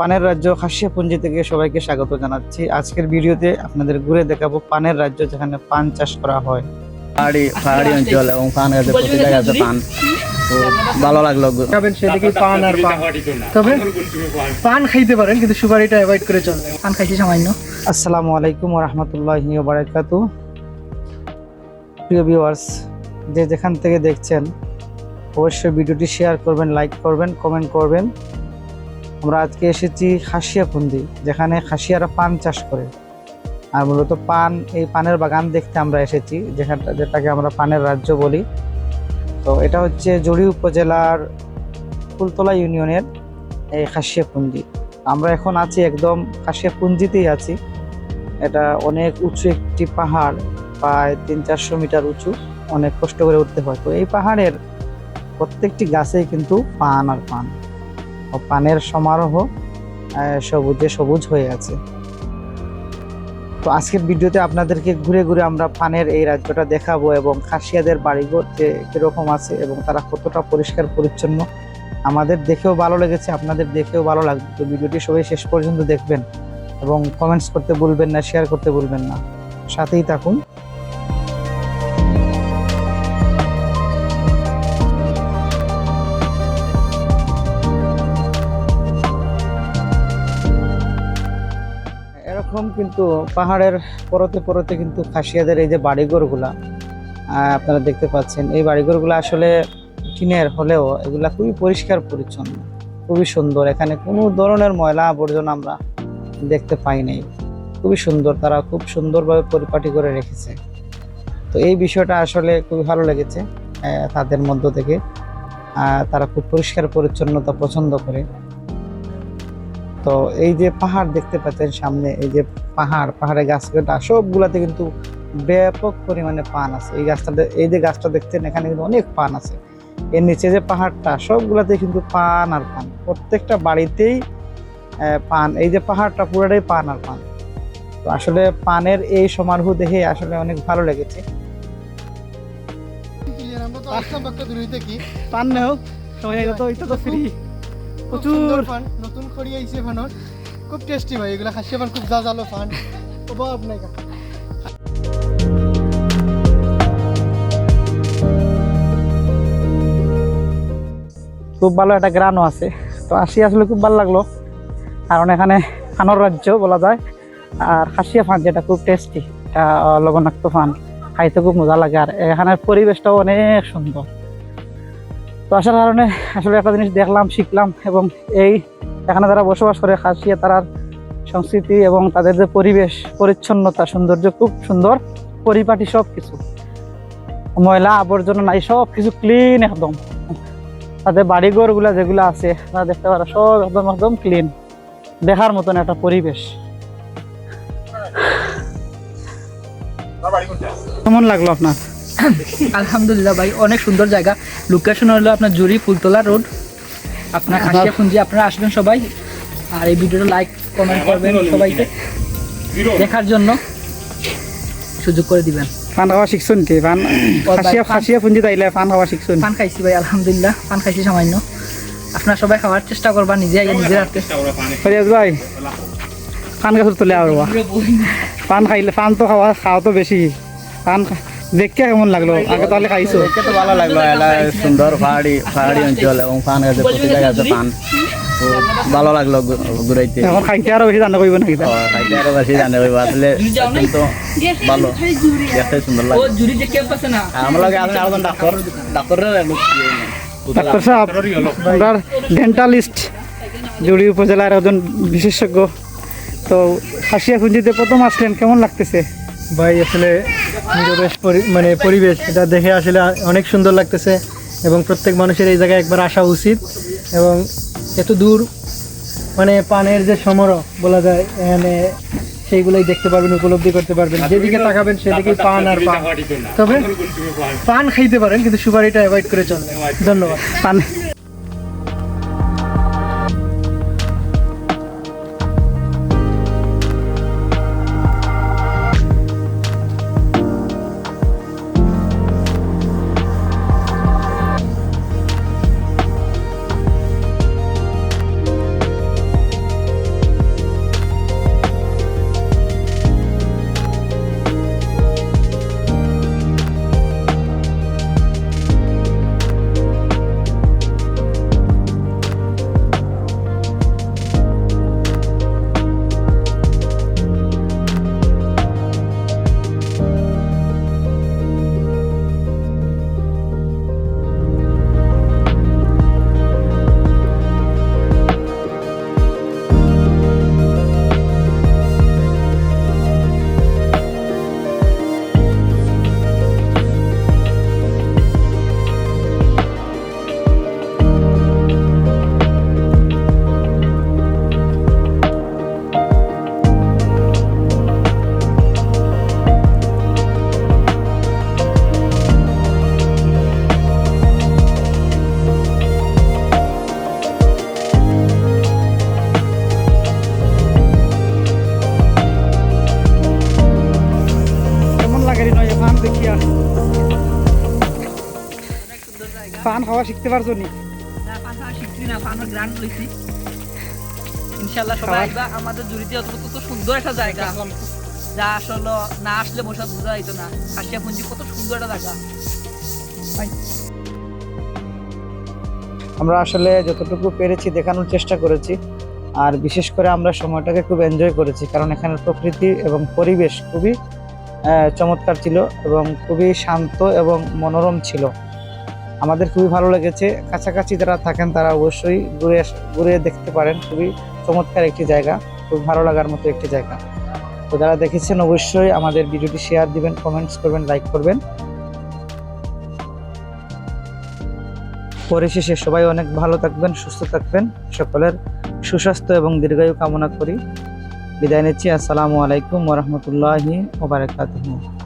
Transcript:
পানের রাজ্য খাসিয়াপুঞ্জি থেকে সবাইকে স্বাগত জানাচ্ছি। আজকের ভিডিওতে আপনাদের ঘুরে দেখাবো পানের রাজ্য যেখানে পান চাষ করা হয়। পাহাড়ি পাহাড়ি অঞ্চল এবং পান গাছে প্রতি আছে পান। ভালো লাগল। খাবেন সেদিকে পান আর পান। তবে পান খাইতে পারেন কিন্তু সুপারিটা অ্যাভয়েড করে চলবে। পান খাইছি সামান্য। আসসালামু আলাইকুম রহমতুল্লাহ বারাকাতু প্রিয় ভিউয়ার্স যে যেখান থেকে দেখছেন অবশ্যই ভিডিওটি শেয়ার করবেন লাইক করবেন কমেন্ট করবেন। আমরা আজকে এসেছি খাসিয়াপুঞ্জি যেখানে খাসিয়ারা পান চাষ করে। আর মূলত পান, এই পানের বাগান দেখতে আমরা এসেছি, যেখানটা, যেটাকে আমরা পানের রাজ্য বলি। তো এটা হচ্ছে জড়ি উপজেলার ফুলতলা ইউনিয়নের এই খাসিয়াপুঞ্জি আমরা এখন আছি একদম খাসিয়াপুঞ্জিতেই আছি। এটা অনেক উঁচু একটি পাহাড়, প্রায় তিন চারশো মিটার উঁচু। অনেক কষ্ট করে উঠতে হয়। তো এই পাহাড়ের প্রত্যেকটি গাছেই কিন্তু পান আর পান। ও পানের সমারোহ সবুজে সবুজ হয়ে আছে। তো আজকের ভিডিওতে আপনাদেরকে ঘুরে ঘুরে আমরা পানের এই রাজ্যটা দেখাবো এবং খাসিয়াদের বাড়িঘর যে কীরকম আছে এবং তারা কতটা পরিষ্কার পরিচ্ছন্ন, আমাদের দেখেও ভালো লেগেছে, আপনাদের দেখেও ভালো লাগবে। তো ভিডিওটি সবাই শেষ পর্যন্ত দেখবেন এবং কমেন্টস করতে ভুলবেন না শেয়ার করতে ভুলবেন না। সাথেই থাকুন। এরকম কিন্তু পাহাড়ের পরতে পরতে কিন্তু খাসিয়াদের এই যে বাড়িঘরগুলা আপনারা দেখতে পাচ্ছেন, এই বাড়িঘরগুলো আসলে টিনের হলেও এগুলা খুবই পরিষ্কার পরিচ্ছন্ন, খুবই সুন্দর। এখানে কোনো ধরনের ময়লা আবর্জনা আমরা দেখতে পাই নাই। খুবই সুন্দর, তারা খুব সুন্দরভাবে পরিপাটি করে রেখেছে। তো এই বিষয়টা আসলে খুবই ভালো লেগেছে তাদের মধ্য থেকে। তারা খুব পরিষ্কার পরিচ্ছন্নতা পছন্দ করে। তো এই যে পাহাড় দেখতে পাচ্ছেন সামনে, এই যে পাহাড়, পাহাড়ে গাছগুলা সবগুলাতে কিন্তু ব্যাপক পরিমাণে পান আছে। এই গাছটা এই যে গাছটা দেখছেন, এখানে কিন্তু অনেক পান আছে। এর নিচে যে পাহাড়টা, সবগুলাতে কিন্তু পান আর পান। প্রত্যেকটা বাড়িতেই পান। এই যে পাহাড়টা পুরোটাই পান আর পান। তো আসলে পানের এই সমারোহ দেখে আসলে অনেক ভালো লেগেছে। পান নেও সময় তো এটা তো ফ্রি খুব ফান নতুন খড়ি আইছে ফানর খুব টেস্টি ভাই এগুলা খাসিয়া পান খুব জাজালো ফান। অভাব নাই খুব ভালো একটা গ্রানও আছে। তো আসি আসলে খুব ভালো লাগল। কারণ এখানে ফানোর রাজ্য বলা যায়। আর খাসিয়া ফান যেটা খুব টেস্টি এটা লবণাক্ত ফান। খাইতে খুব মজা লাগে। আর এখানের পরিবেশটাও অনেক সুন্দর। তো আসার কারণে আসলে একটা জিনিস দেখলাম, শিখলাম এবং এই এখানে যারা বসবাস করে খাসিয়া, তারার সংস্কৃতি এবং তাদের যে পরিবেশ, পরিচ্ছন্নতা, সৌন্দর্য খুব সুন্দর। পরিপাটি সব কিছু ময়লা, আবর্জনা নাই সব কিছু ক্লিন একদম। তাদের বাড়িঘরগুলা যেগুলো আছে, তারা দেখতে পারো সব একদম একদম ক্লিন দেখার মতন একটা পরিবেশ। কেমন লাগল আপনার? আলহামদুলিল্লাহ ভাই অনেক সুন্দর জায়গা। লোকেশন হলো আপনার জুরি ফুলতলা রোড আপনার খাসিয়া পুঞ্জি আপনারা আসবেন সবাই। আর এই ভিডিওটা লাইক কমেন্ট করবেন সবাইকে। দেখার জন্য সুযোগ করে দিবেন। পান খাওয়া শিখছো নাকি পান খাসিয়া খাসিয়া পুঞ্জি তাইলে পান খাওয়া শিখছো পান খাইছি ভাই আলহামদুলিল্লাহ পান খাইছি সামান্য। আপনারা সবাই খাওয়ার চেষ্টা করবা নিজে আগে নিজে রাখতে ফরিয়াজ ভাই পান গাছ তুলে আর পান খাইলে পান তো খাওয়া খাওয়া তো বেশি। পান খা- দেখতে কেমন লাগল? আগে তাহলে খাইছো? দেখতে তো ভালো লাগল এলা সুন্দর পাহাড়ি পাহাড়ি অঞ্চল এবং পান গাছে প্রতি জায়গায় আছে পান। তো ভালো লাগল ঘুরাইতে। এখন খাইতে আরও বেশি জানা করব নাকি? খাইতে আরও বেশি জানে হইব আসলে কিন্তু ভালো দেখতে সুন্দর লাগে। জুরি যে ক্যাম্প আছে না? আমার লাগে আসলে আরেকজন ডাক্তার ডাক্তারের ডাক্তার সাহেব আমরা ডেন্টালিস্ট জুড়ি উপজেলার একজন বিশেষজ্ঞ। তো খাসিয়া পুঞ্জিতে প্রথম আসলেন কেমন লাগতেছে? ভাই আসলে নিরবেশ পরি- মানে পরিবেশ এটা দেখে আসলে অনেক সুন্দর লাগতেছে এবং প্রত্যেক মানুষের এই জায়গায় একবার আসা উচিত এবং এত দূর মানে পানের যে সমারোহ বলা যায় এখানে সেইগুলোই দেখতে পারবেন উপলব্ধি করতে পারবেন। যেদিকে তাকাবেন সেদিকেই পান আর পান। তবে পান খাইতে পারেন কিন্তু সুপারিটা অ্যাভয়েড করে চলবে ধন্যবাদ। পান পান খাওয়া শিখতে পারছ নি? পান খাওয়া শিখছি না পান গ্রান্ড লইছি। ইনশাল্লাহ সবাই খাওয়া- আমাদের জুড়িতে অত কত সুন্দর একটা জায়গা। যা আসলে না আসলে বসা বোঝা যাইতো না। কাশিয়া কত সুন্দর একটা জায়গা। আমরা আসলে যতটুকু পেরেছি দেখানোর চেষ্টা করেছি। আর বিশেষ করে আমরা সময়টাকে খুব এনজয় করেছি কারণ এখানের প্রকৃতি এবং পরিবেশ খুবই আহ, চমৎকার ছিল এবং খুবই শান্ত এবং মনোরম ছিল। আমাদের খুবই ভালো লেগেছে। কাছাকাছি যারা থাকেন তারা অবশ্যই ঘুরে ঘুরে দেখতে পারেন। খুবই চমৎকার একটি জায়গা, খুব ভালো লাগার মতো একটি জায়গা। তো যারা দেখেছেন অবশ্যই আমাদের ভিডিওটি শেয়ার দিবেন কমেন্টস করবেন লাইক করবেন। পরিশেষে সবাই অনেক ভালো থাকবেন, সুস্থ থাকবেন। সকলের সুস্বাস্থ্য এবং দীর্ঘায়ু কামনা করি। বিদায় নিচ্ছি। আসসালামু আলাইকুম ওরহমতুল্লাহি ওবরাকাতুহু